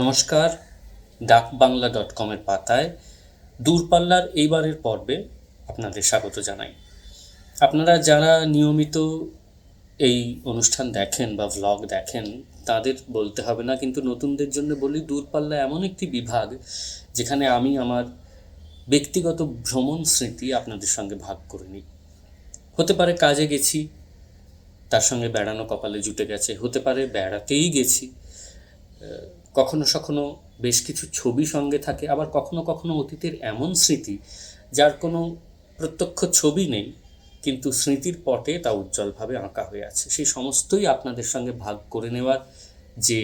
নমস্কার ডাক বাংলা ডট কমের পাতায় দূরপাল্লার এইবারের পর্বে আপনাদের স্বাগত জানাই। আপনারা যারা নিয়মিত এই অনুষ্ঠান দেখেন বা ভ্লগ দেখেন, তাদের বলতে হবে না, কিন্তু নতুনদের জন্য বলি দূরপাল্লা এমন একটি বিভাগ যেখানে আমি আমার ব্যক্তিগত ভ্রমণ স্মৃতি আপনাদের সঙ্গে ভাগ করে নিই। হতে পারে কাজে গেছি, তার সঙ্গে বেড়ানো কপালে জুটে গেছে, হতে পারে বেড়াতেই গেছি কখনো সখনো বেশ কিছু ছবি সঙ্গে থাকে, আবার কখনো কখনো অতীতের এমন স্মৃতি যার কোনো প্রত্যক্ষ ছবি নেই, কিন্তু স্মৃতির পটে তা উজ্জ্বলভাবে আঁকা হয়ে আছে। সেই সমস্তই আপনাদের সঙ্গে ভাগ করে নেওয়ার যে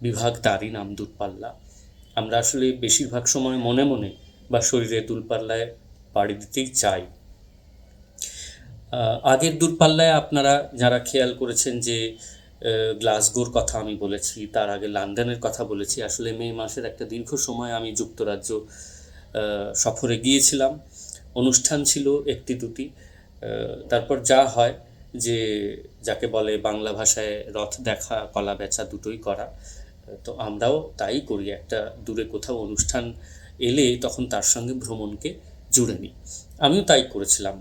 বিভাগ, তারই নাম দূরপাল্লা। আমরা আসলে বেশিরভাগ সময় মনে মনে বা শরীরে দূরপাল্লায় পাড়ি দিতেই চাই। আগের দূরপাল্লায় আপনারা যারা খেয়াল করেছেন যে গ্লাসগোর কথা আমি বলেছি, তার আগে লন্ডনের কথা বলেছি। আসলে মে মাসের একটা দীর্ঘ সময় আমি যুক্তরাজ্য সফরে গিয়েছিলাম। অনুষ্ঠান ছিল একটি দুটি। তারপর যা হয় যে যাকে বলে বাংলা ভাষায় রথ দেখা, কলা বেচা দুটোই করা, তো আমরাও তাই করি। একটা দূরে কোথাও অনুষ্ঠান এলে তখন তার সঙ্গে ভ্রমণকে জুড়ে নিই। আমিও তাই করেছিলাম।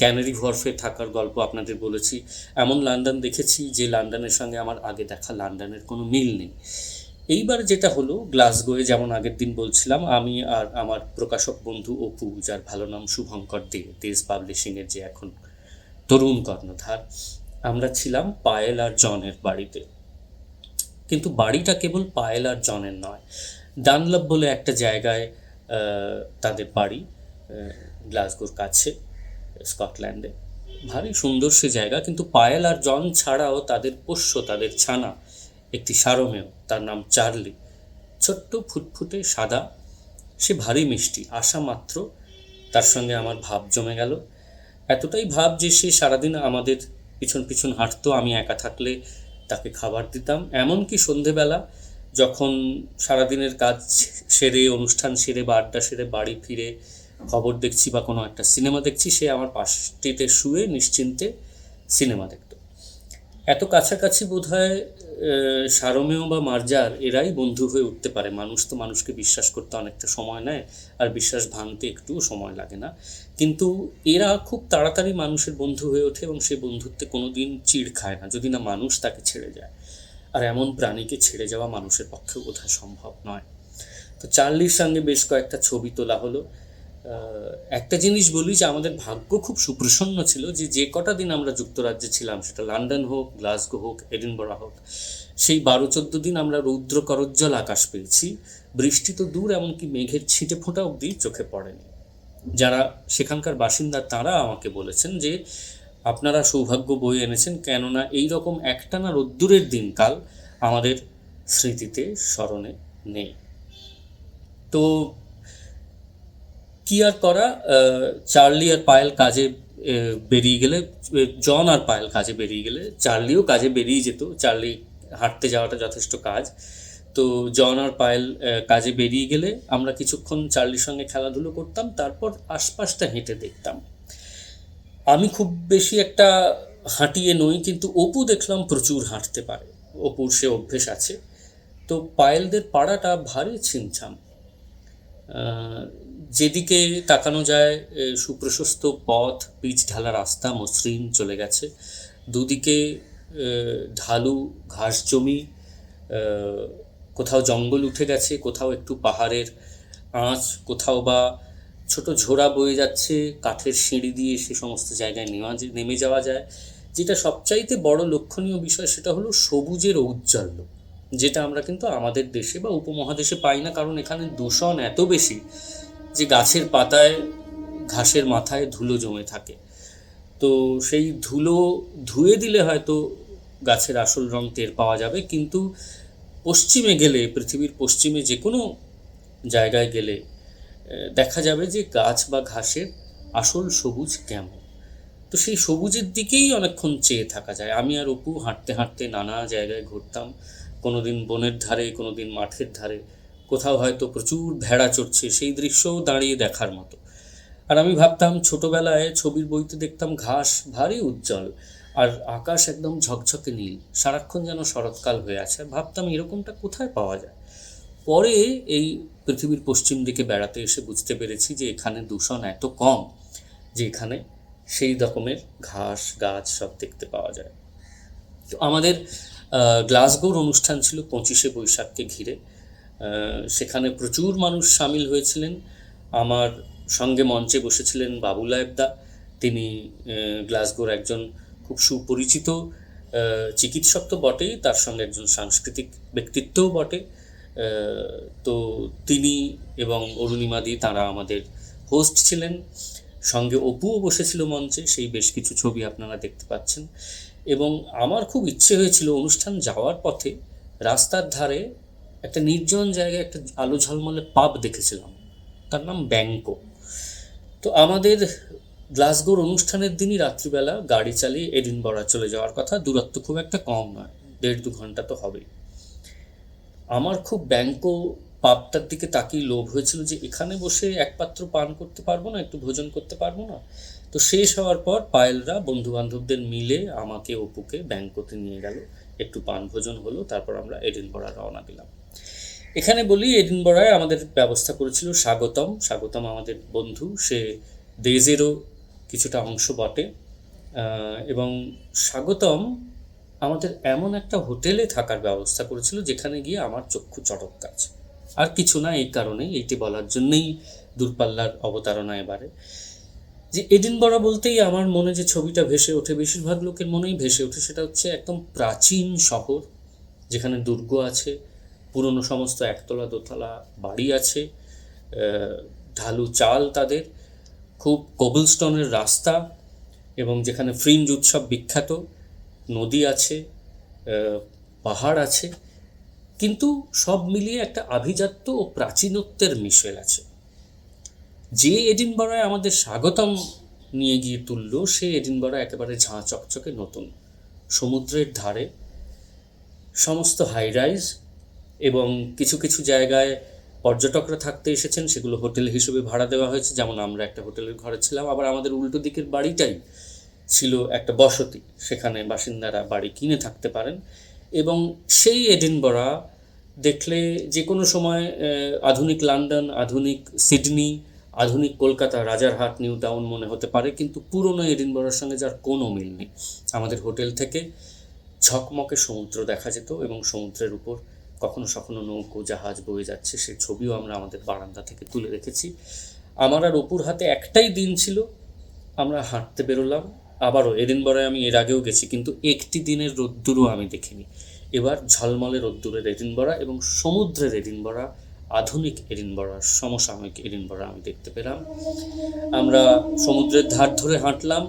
ক্যানারি হোয়ার্ফে থাকার গল্প আপনাদের বলেছি। এমন লন্ডন দেখেছি যে লন্ডনের সঙ্গে আমার আগে দেখা লন্ডনের কোনো মিল নেই। এইবার যেটা হলো গ্লাসগোয়ে যেমন আগের দিন বলছিলাম, আমি আর আমার প্রকাশক বন্ধু অপু, যার ভালো নাম শুভঙ্কর দে দেশ পাবলিশিংয়ের যে এখন তরুণ কর্ণধার, আমরা ছিলাম পায়েল আর জনের বাড়িতে। কিন্তু বাড়িটা কেবল পায়েল আর জনের নয় ডানলপ বলে একটা জায়গায় তাদের বাড়ি গ্লাসগোর কাছে, স্কটল্যান্ডে। ভারী সুন্দর সে জায়গা, কিন্তু পায়েল আর জন ছাড়াও তাদের পোষ্য, তাদের ছানা, একটি সারমেয়, তার নাম চার্লি। ছোট্ট, ফুটফুটে, সাদা, সে ভারী মিষ্টি আসা মাত্র, তার সঙ্গে আমার ভাব জমে গেল। এতটাই ভাব যে সে সারাদিন আমাদের পিছন পিছন হাঁটতো, আমি একা থাকলে তাকে খাবার দিতাম। এমনকি সন্ধেবেলা, যখন সারাদিনের কাজ সেরে, অনুষ্ঠান সেরে, বা আড্ডা সেরে, বাড়ি ফিরে খবর দেখছি বা কোনো একটা সিনেমা দেখছি, সে আমার পাশটিতে শুয়ে নিশ্চিন্তে সিনেমা দেখত। এত কাছাকাছি বোধ হয় সারমেয় বা মার্জার এরাই বন্ধু হয়ে উঠতে পারে। মানুষ তো মানুষকে বিশ্বাস করতে অনেকটা সময় নেয় আর বিশ্বাস ভাঙতে একটুও সময় লাগে না। কিন্তু এরা খুব তাড়াতাড়ি মানুষের বন্ধু হয়ে ওঠে এবং সেই বন্ধুত্বে কোনো দিন চিড় খায় না, যদি না মানুষ তাকে ছেড়ে যায়। আর এমন প্রাণীকে ছেড়ে যাওয়া মানুষের পক্ষে বোধহয় সম্ভব নয়। তো চার্লির সঙ্গে বেশ কয়েকটা ছবি তোলা হলো। একটা জিনিস বলি যে আমাদের ভাগ্য খুব সুপ্রসন্ন ছিল যে যে কটা দিন আমরা যুক্তরাজ্যে ছিলাম, সেটা লন্ডন হোক, গ্লাসগো হোক, এডিনবরা হোক, সেই বারো চোদ্দ দিন আমরা রৌদ্র করজ্জ্বল আকাশ পেয়েছি। বৃষ্টি তো দূর, এমনকি মেঘের ছিটে ফোঁটা অবধি চোখে পড়েনি। যারা সেখানকার বাসিন্দা, তারা আমাকে বলেছেন যে আপনারা সৌভাগ্য বয়ে এনেছেন, কেননা এই রকম একটানা রোদ্দুরের দিনকাল আমাদের স্মৃতিতে স্মরণে নেই। তো কি আর করা? চার্লি আর পায়েল কাজে বেরিয়ে গেলে জন আর পায়েল কাজে বেরিয়ে গেলে চার্লিও কাজে বেরিয়ে যেত। চার্লি হাঁটতে যাওয়াটা যথেষ্ট কাজ। তো জন আর পায়েল কাজে বেরিয়ে গেলে আমরা কিছুক্ষণ চার্লির সঙ্গে খেলাধুলো করতাম, তারপর আশপাশটা হেঁটে দেখতাম। আমি খুব বেশি একটা হাঁটিয়ে নই, কিন্তু অপু দেখলাম প্রচুর হাঁটতে পারে। অপুর সে অভ্যেস আছে। তো পায়েলদের পাড়াটা ভারী ছিমছাম। যেদিকে তাকানো যায় সুপ্রশস্ত পথ, পিচ ঢালা রাস্তা, মসৃণ চলে গেছে। দুদিকে ঢালু ঘাস জমি কোথাও জঙ্গল উঠে গেছে, কোথাও একটু পাহাড়ের আঁচ, কোথাও বা ছোট ঝোড়া বয়ে যাচ্ছে, কাঠের সিঁড়ি দিয়ে সে সমস্ত জায়গায় নেওয়া নেমে যাওয়া যায়। যেটা সবচাইতে বড় লক্ষণীয় বিষয়, সেটা হলো সবুজের ঔজ্জ্বল্য। যেটা আমরা কিন্তু আমাদের দেশে বা উপমহাদেশে পাই না, কারণ এখানে দূষণ এত বেশি যে গাছের পাতায়, ঘাসের মাথায় ধুলো জমে থাকে। তো সেই ধুলো ধুয়ে দিলে হয়তো গাছের আসল রং টের পাওয়া যাবে, কিন্তু পশ্চিমে গেলে, পৃথিবীর পশ্চিমে যে কোনো জায়গায় গেলে দেখা যাবে যে গাছ বা ঘাসের আসল সবুজ কেমন। তো সেই সবুজের দিকেই অনেকক্ষণ চেয়ে থাকা যায়। আমি আর অপু হাঁটতে হাঁটতে নানা জায়গায় ঘুরতাম। কোনো দিন বনের ধারে কোনো দিন মাঠের ধারে। কোথাও হয়তো প্রচুর ভেড়া চড়ছে, সেই দৃশ্যও দাঁড়িয়ে দেখার মতো। আর আমি ভাবতাম, ছোটবেলায় ছবির বইতে দেখতাম ঘাস ভারী উজ্জ্বল, আর আকাশ একদম ঝকঝকে নীল। সারাক্ষণ যেন শরৎকাল হয়ে আছে, আর ভাবতাম এরকমটা কোথায় পাওয়া যায়? পরে এই পৃথিবীর পশ্চিম দিকে বেড়াতে এসে বুঝতে পেরেছি যে এখানে দূষণ এত কম, যে এখানে সেই রকমের ঘাস, গাছ সব দেখতে পাওয়া যায়। তো আমাদের গ্লাসগোর অনুষ্ঠান ছিল পঁচিশে বৈশাখকে ঘিরে। সেখানে প্রচুর মানুষ সামিল হয়েছিলেন। আমার সঙ্গে মঞ্চে বসেছিলেন বাবুলায়েবদা তিনি গ্লাসগোর একজন খুব সুপরিচিত চিকিৎসক তো বটেই, তার সঙ্গে একজন সাংস্কৃতিক ব্যক্তিত্বও বটে। তো তিনি এবং অরুণিমাদি তারা আমাদের হোস্ট ছিলেন। সঙ্গে অপুও বসেছিল মঞ্চে, সেই বেশ কিছু ছবি আপনারা দেখতে পাচ্ছেন। এবং আমার খুব ইচ্ছে হয়েছিল অনুষ্ঠান যাওয়ার পথে রাস্তার ধারে একটা নির্জন জায়গায় একটা আলো ঝলমলে পাব দেখেছিলাম। তার নাম ব্যাংকো। তো আমাদের গ্লাসগোর অনুষ্ঠানের দিনই রাত্রিবেলা গাড়ি চালিয়ে এডিনবরা চলে যাওয়ার কথা। দূরত্ব খুব একটা কম নয়, দেড় দু ঘণ্টা তো হবেই। আমার খুব ব্যাংকো পাবটার দিকে তাকিয়ে লোভ হয়েছিল যে এখানে বসে একপাত্র পান করতে পারব না, একটু ভোজন করতে পারব না। তো শেষ হওয়ার পর পায়েলরা বন্ধু বান্ধবদের মিলে আমাকে অপুকে ব্যাংকোতে নিয়ে গেল। একটু পান ভোজন হলো, তারপর আমরা এডিনবরা রওনা দিলাম। এখানে বলি, এডিনবরায় আমাদের ব্যবস্থা করেছিল স্বাগতম। স্বাগতম আমাদের বন্ধু। সে দেজেরও কিছুটা অংশ বটে। এবং স্বাগতম আমাদের এমন একটা হোটেলে থাকার ব্যবস্থা করেছিল, যেখানে গিয়ে আমার চক্ষু চটক কাজ। আর কিছু না, এই কারণেই, এইটি বলার জন্যই দূরপাল্লার অবতারণা এবারে। যে এডিনবরা বলতেই আমার মনে যে ছবিটা ভেসে ওঠে, বেশিরভাগ লোকের মনেই ভেসে ওঠে, সেটা হচ্ছে একদম প্রাচীন শহর, যেখানে দুর্গ আছে, পুরনো সমস্ত একতলা দোতলা বাড়ি আছে ঢালু চাল তাদের, খুব কোবলস্টোনের রাস্তা এবং যেখানে ফ্রিঞ্জ উৎসব বিখ্যাত, নদী আছে পাহাড় আছে, কিন্তু সব মিলিয়ে একটা আভিজাত্য ও প্রাচীনত্বের মিশেল আছে। যে এডিনবরায় আমাদের স্বাগতম নিয়ে গিয়ে তুলল, সে এডিনবরা একেবারে ঝাঁ চকচকে নতুন। সমুদ্রের ধারে সমস্ত হাই রাইজ এবং কিছু কিছু জায়গায় পর্যটকরা থাকতে এসেছেন, সেগুলো হোটেল হিসেবে ভাড়া দেওয়া হয়েছে। যেমন আমরা একটা হোটেলের ঘরে ছিলাম, আবার আমাদের উল্টো দিকের বাড়িটাই ছিল একটা বসতি, সেখানে বাসিন্দারা বাড়ি কিনে থাকতে পারেন। এবং সেই এডিনবরা দেখলে যে কোনো সময় আধুনিক লন্ডন, আধুনিক সিডনি আধুনিক কলকাতা রাজারহাট নিউ টাউন মনে হতে পারে, কিন্তু পুরনো এডিনবরার সঙ্গে যার কোনো মিল নেই। আমাদের হোটেল থেকে ঝকমকে সমুদ্র দেখা যেত এবং সমুদ্রের উপর কখনো সখনো নৌকো, জাহাজ বয়ে যাচ্ছে, সেই ছবিও আমরা আমাদের বারান্দা থেকে তুলে রেখেছি। আমার আর অপুর হাতে একটাই দিন ছিল, আমরা হাঁটতে বেরোলাম। আবারও এডিনবরায় আমি এর আগেও গেছি, কিন্তু একটি দিনের রোদ্দুরও আমি দেখিনি। এবার ঝলমলে রোদ্দুরের এডিনবরা এবং সমুদ্রের এডিনবরা আধুনিক এডিনবরা, সমসাময়িক এডিনবরা আমি দেখতে পেলাম। আমরা সমুদ্রের ধার ধরে হাঁটলাম।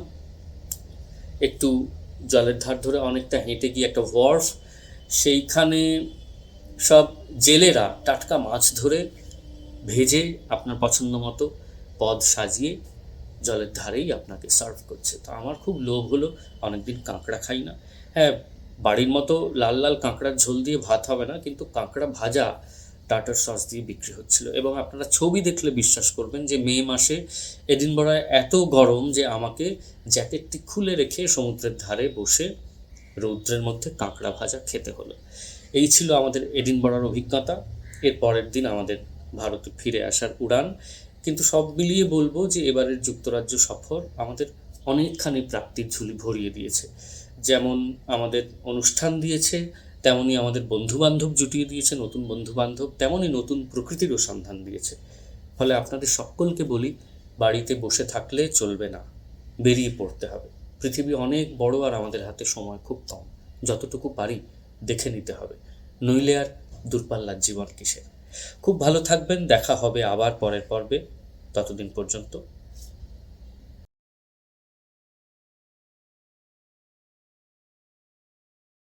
একটু জলের ধার ধরে অনেকটা হেঁটে গিয়ে একটা ওয়ার্ফ সেইখানে সব জেলেরা টাটকা মাছ ধরে ভেজে আপনার পছন্দ মতো পদ সাজিয়ে জলের ধারেই আপনাকে সার্ভ করছে। তো আমার খুব লোভ হলো, অনেকদিন কাঁকড়া খাই না। হ্যাঁ বাড়ির মতো লাল লাল কাঁকড়ার ঝোল দিয়ে ভাত হবে না, কিন্তু কাঁকড়া ভাজা টাটার সস দিয়ে বিক্রি হচ্ছিল। এবং আপনারা ছবি দেখলে বিশ্বাস করবেন যে মে মাসে এডিনবরায় এত গরম যে আমাকে জ্যাকেটটি খুলে রেখে সমুদ্রের ধারে বসে রৌদ্রের মধ্যে কাঁকড়া ভাজা খেতে হলো। এই ছিল আমাদের এডিনবরার অভিজ্ঞতা। এর পরের দিন আমাদের ভারতে ফিরে আসার উড়ান। কিন্তু সব মিলিয়ে বলব যে এবারের যুক্তরাজ্য সফর আমাদের অনেকখানি প্রাপ্তির ঝুলি ভরিয়ে দিয়েছে। যেমন আমাদের অনুষ্ঠান দিয়েছে তেমনই আমাদের বন্ধুবান্ধব জুটিয়ে দিয়েছে, নতুন বন্ধুবান্ধব তেমনই নতুন প্রকৃতিরও সন্ধান দিয়েছে। ফলে আপনাদের সকলকে বলি, বাড়িতে বসে থাকলে চলবে না, বেরিয়ে পড়তে হবে। পৃথিবী অনেক বড় আর আমাদের হাতে সময় খুব কম, যতটুকু পারি দেখে নিতে হবে। নইলে আর দূরপাল্লার জীবন কিসের? খুব ভালো থাকবেন, দেখা হবে আবার পরের পর্বে, ততদিন পর্যন্ত।